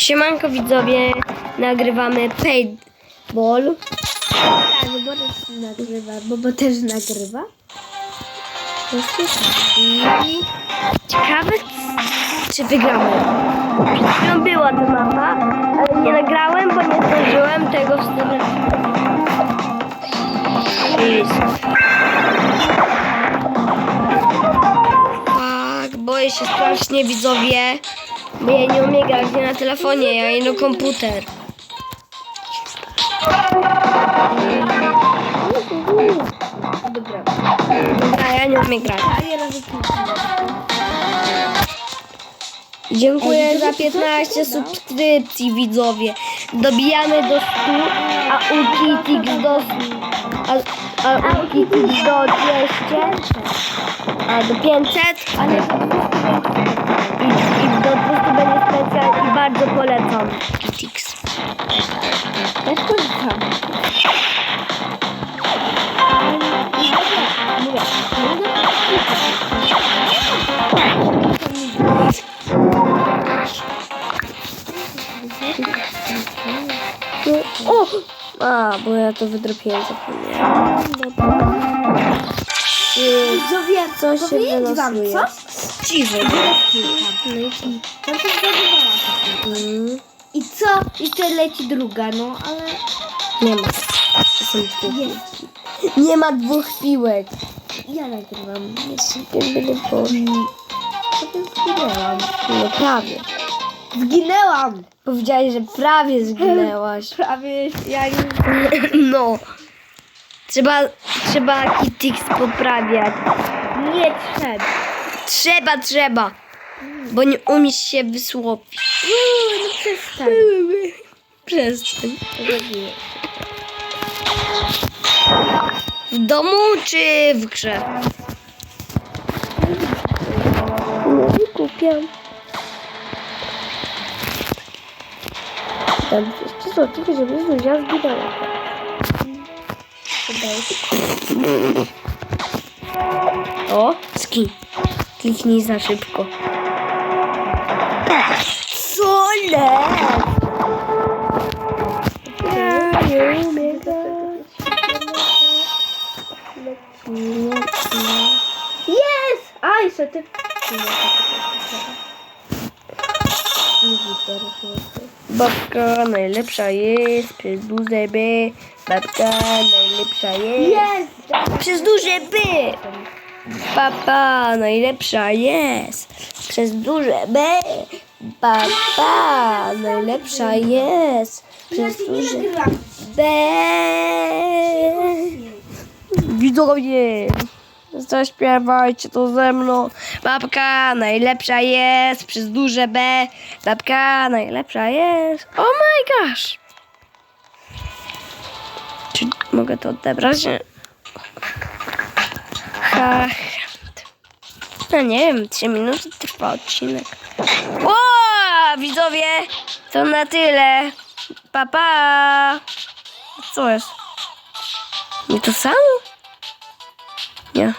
Siemanko widzowie, nagrywamy paintball. Tak, bo też nagrywa, bo, bo też nagrywa. I ciekawe, czy wygramy. Chwilą była ta mapa, ale nie nagrałem, bo nie zdążyłem tego wstydu. Tak, boję się strasznie widzowie, bo ja nie umiem grać nie na telefonie, ja nie na komputer. Dobra. Dobra, ja nie umiem grać. Dziękuję za 15 subskrypcji widzowie. Dobijamy do 100, a u Kitix do a, a u Kitix do 200, a do 500 Ale i, i do 200 będzie specjal i bardzo polecam Kitix. też korzystam. O! A, bo ja to wydropiłem, zapomniałem. Czy Coś się powiedzieć wam wylosuje? co? Cicho. No i tam się zgadywała Mm, I co? Jeszcze leci druga, no ale Nie ma. To są jest. Nie ma dwóch piłek. Ja nagrywam. Będę po... Potem zginęłam. No prawie. Zginęłam! Powiedziałeś, że prawie zginęłaś. Prawie ja już... No. Trzeba, trzeba Kitix poprawiać. Nie trzeba. Trzeba, trzeba. Bo nie umiesz się wysłowić. Uuu, no przestań. Przestań. W domu czy w grze? I kupiam. Tam 200 złotych, żeby Zuzia zginęła. O, skin. Kliknij za szybko. Co le? Ja nie umiem grać. Jest! Aj, co ty... Babka najlepsza jest przez duże B. Babka najlepsza jest. Jest! Przez duże B. Papa najlepsza jest. Przez duże B. Papa najlepsza jest. Przez duże B. Widzowie. Zaśpiewajcie to ze mną. Babka najlepsza jest przez duże B. Babka najlepsza jest. Oh my gosh. Czy mogę to odebrać? Ha. No nie wiem, 3 minuty trwa odcinek. O, widzowie, to na tyle. Pa, pa. Co jest? Nie to samo? Nie.